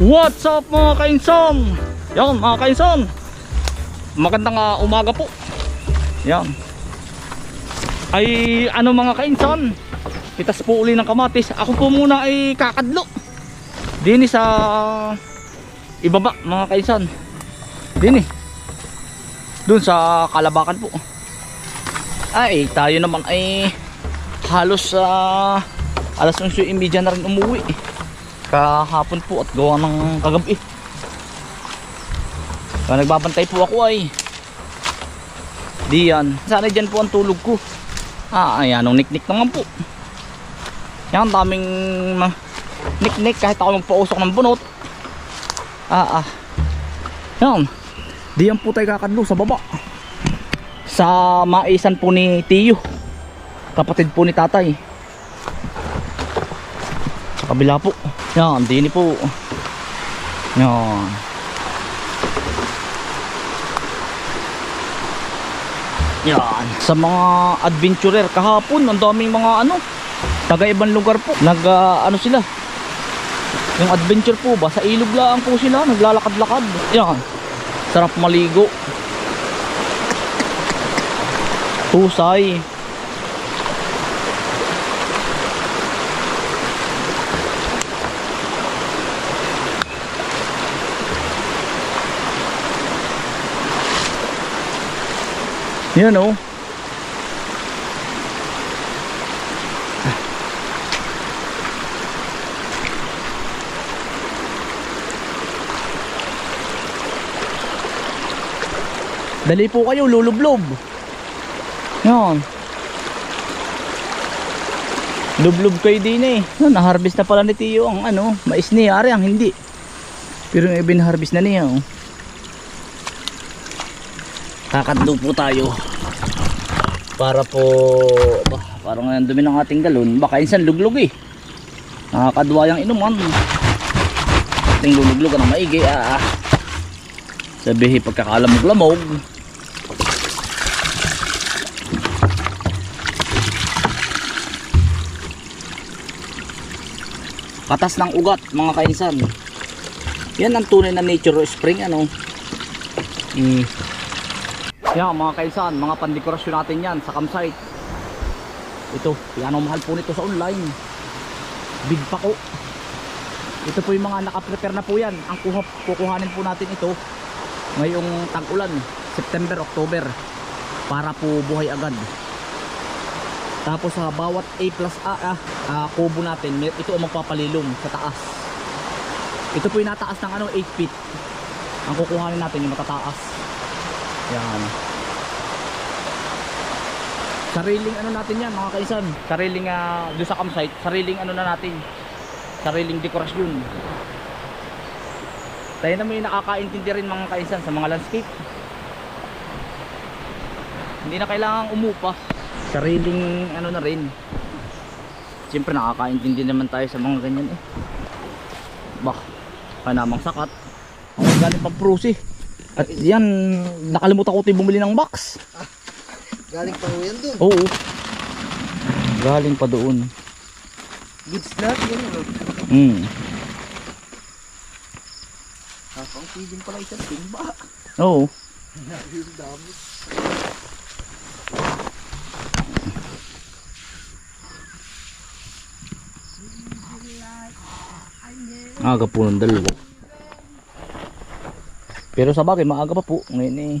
What's up mga kainsan? Yan mga kainsan. Magandang ah, umaga po. Yan. Ay ano mga kainsan? Pitas po uli ng kamatis. Ako po muna ay kakadlo. Dini sa ibaba mga kainsan. Dini. Doon sa Kalabakan po. Ay tayo naman ay halos sa alas 11.30 na rin umuwi kahapon po at gawa ng kagabi. Kaya nagbabantay po ako ay. Diyan sana dyan po ang tulog ko. Ah ayan ang niknik naman po. Yan daming niknik. Kahit ako magpausok ng bunot. Ah ah. Yan. Diyan po tayo kakadlo sa baba. Sa maisan po ni Tiyo. Kapatid po ni tatay kabila po. Yan dini po. Yan. Yan. Sa mga adventurer kahapon ang daming mga ano taga ibang lugar po. Nag ah, ano sila? Yung adventure po ba? Sa ilog lang po sila naglalakad-lakad. Yan. Sarap maligo. Tusay Yan oh. Dali po kayo, lulublob. Yan. Lublob kayo din eh. Yan, na-harvest na pala ni Tiyo ang ano, mais niya. Ari ang hindi. Pero yung ibin-harvest na niya oh. Kakadlo po tayo. Para po, bah, parang ang dumi ng ating galon. Baka insan luglog eh. Nakakadwa yung inuman. Ating luluglog ng maigi ah. Sabihin pagkakalamog-lamog. Katas ng ugat mga kainsan. Yan ang tunay na nature spring ano. Mm. Yan mga kaisan, mga pandekorasyon natin yan sa campsite. Ito, yan ang mahal po nito sa online. Big pako. Ito po yung mga nakaprepare na po yan. Ang kuha, kukuhanin po natin ito ngayong tag-ulan, September, October. Para po buhay agad. Tapos sa bawat A plus A ah, ah, kubo natin, ito ang magpapalilom sa taas. Ito po yung nataas ng ano, 8 feet. Ang kukuhanin natin yung matataas. Yan. Sariling ano natin yan mga kaisan. Sariling uh, doon sa campsite, sariling ano na natin. Sariling dekorasyon. Tayo naman yung nakakaintindi rin mga kaisan sa mga landscape. Hindi na kailangang umupa. Sariling ano na rin. Siyempre nakakaintindi naman tayo sa mga ganyan eh. Bah, panamang sakat. Ang galing pang prusi. At yan, nakalimutan ko tayo bumili ng box. Galing pa yan dun. Oo. Galing pa doon. Goods na, yun. ano. Hmm. Kapang pidin pala isang timba. Oo. Yung dami. Aga po ng dalawa. Pero sa bagay, maaga pa po. Ngayon eh,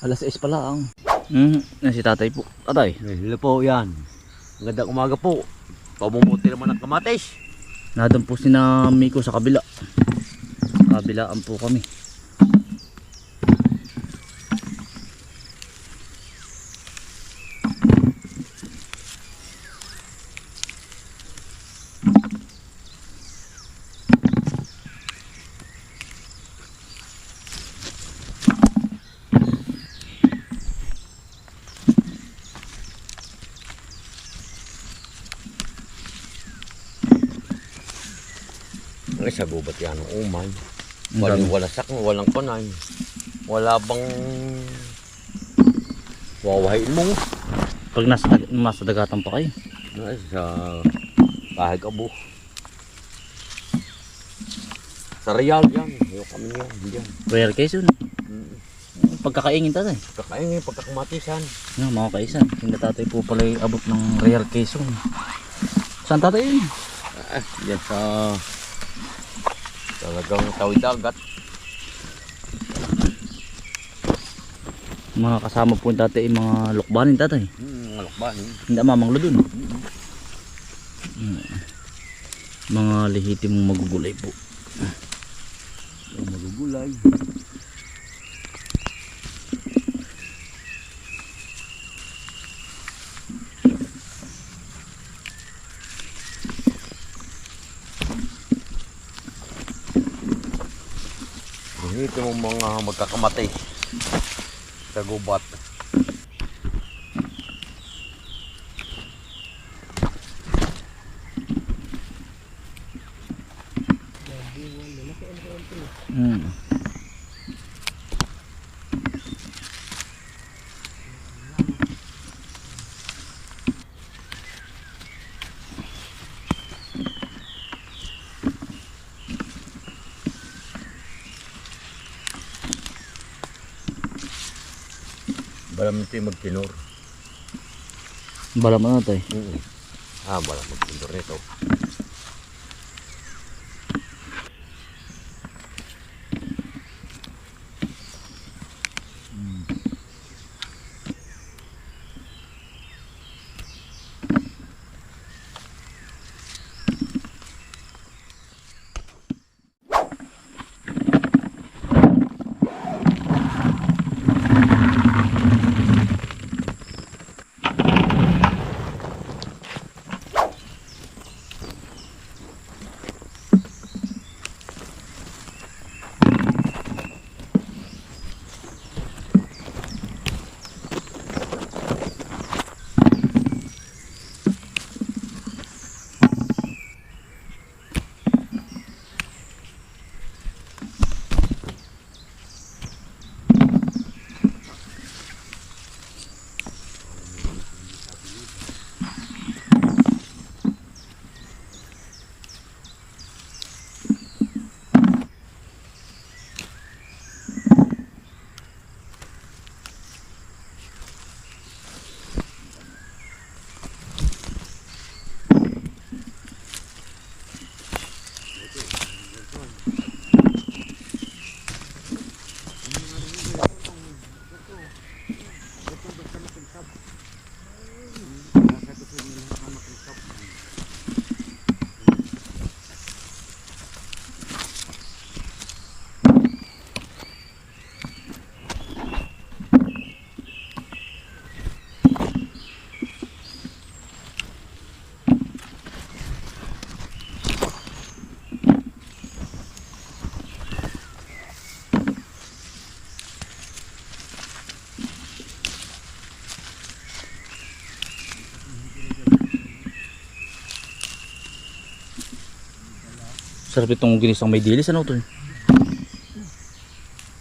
alas 6 pa lang. Hmm, yan si tatay po. Tatay, Hello po yan. Magandang umaga po. Pamumuti naman ng kamatis. nadam po si na Miko sa kabila. Kabilaan po kami. Sa gubat yan ang umay. Walang dami. walasak, walang kunay. Wala bang wawahin mo. Pag nasa, nasa dagatan pa kayo. Ay, sa kahig abo. Sa Real yan. Yung kami yan. Yan. Rare Quezon. Mm. Pagkakaingin tatay. Kakain ngayon pagkakumatisan. Yan mga kaisan. Hindi tatay po pala abot ng Rare Quezon. Saan tatay yun? Ah, yan sa talagang tawid dagat. Mga kasama po yung tatay yung mga lukbanin tatay. Hmm, alakban. Hindi mamanglo dun. Mm. Mga lehitimong magugulay po. Yung magugulay. Ito yung mga magkakamatay sa gubat. Mm. Balam ito yung magtinor. Bala mo na tatay. Mm. Ah, balam magtinor nito. Sarap itong ginisang may dilis. Ano to?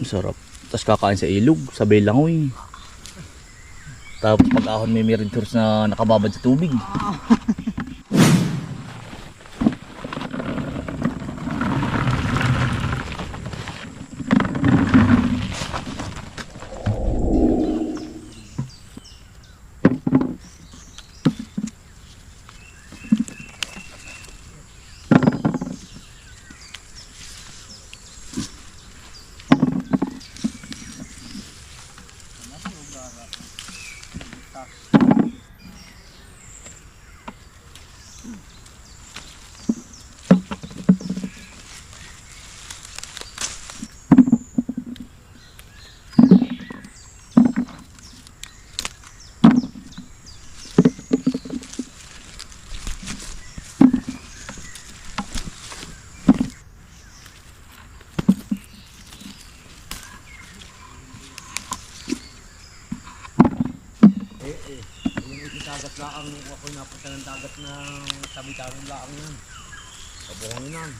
Sarap. Tapos kakain sa ilog. Sabay langoy. Tapos pag ahon may horse na nakababad sa tubig. Ê, ê. Dagat laang ako napunta ng dagat ng tabi-tabing laang yan. Pabuhangin yan.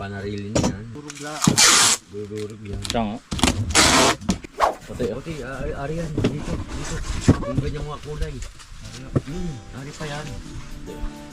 Panarilin yan. Durog la. Dururog yan. Siya nga. Pati ah. Buti, ari, ari yan. Dito, dito. Yung ganyang mga kulay. Hmm, ari pa yan. Ilang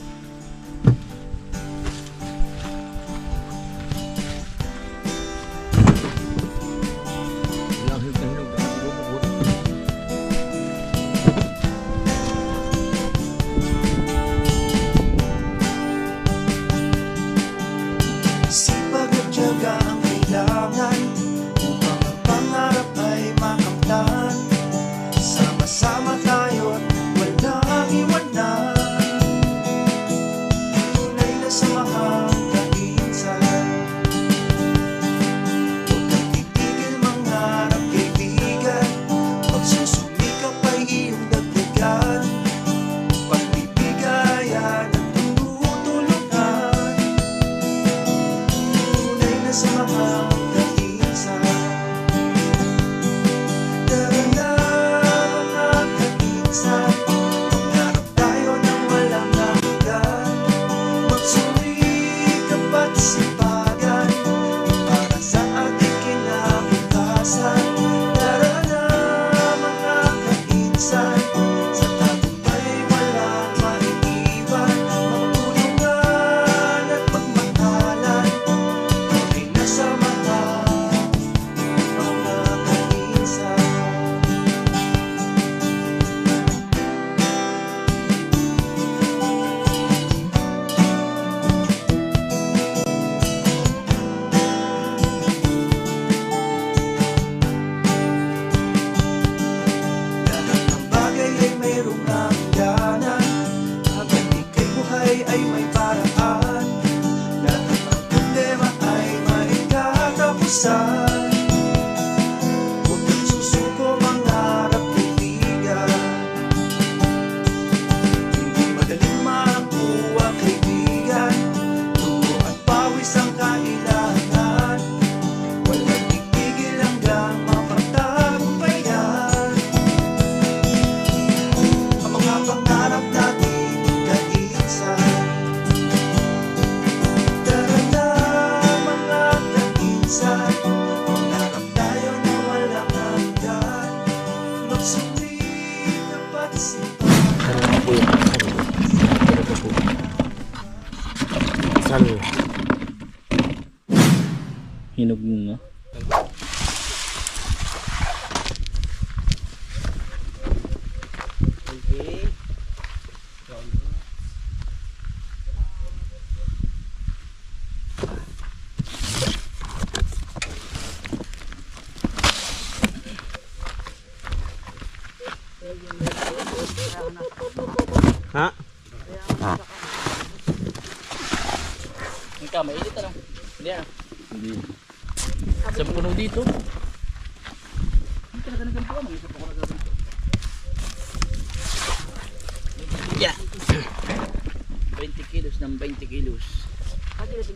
20 kilos ng 20 kilos.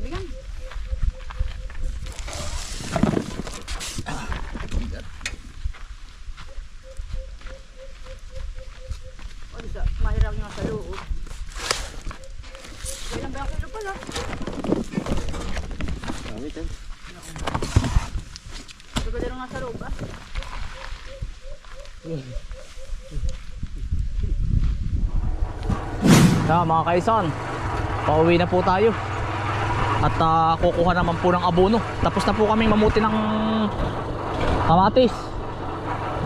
Bigat. Mahirap nga sa loob. Ilang ba kilo pala? Nga sa loob ah. Kaya mga kaisan, pauwi na po tayo. At ah, kukuha naman po ng abono. Tapos na po kaming mamuti ng kamatis.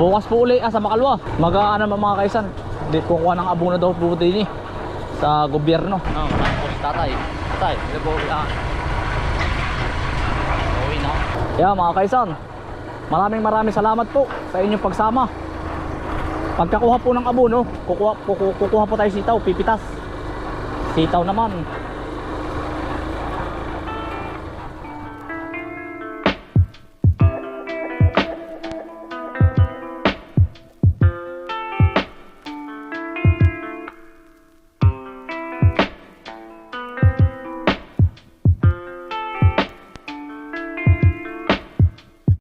Bukas po uli ah, sa Makalwa. Mag-aano naman mga kaisan. Di kukuha ng abono daw po din eh. Sa gobyerno. Oh, tapos tatay. Tatay, ito po. Ah. Pauwi na. Yeah mga kaisan. Maraming maraming salamat po sa inyong pagsama. Pagkakuha po ng abono, kukuha, kukuha, kukuha po tayo sitaw, pipitas. สีเตาน้ำมัน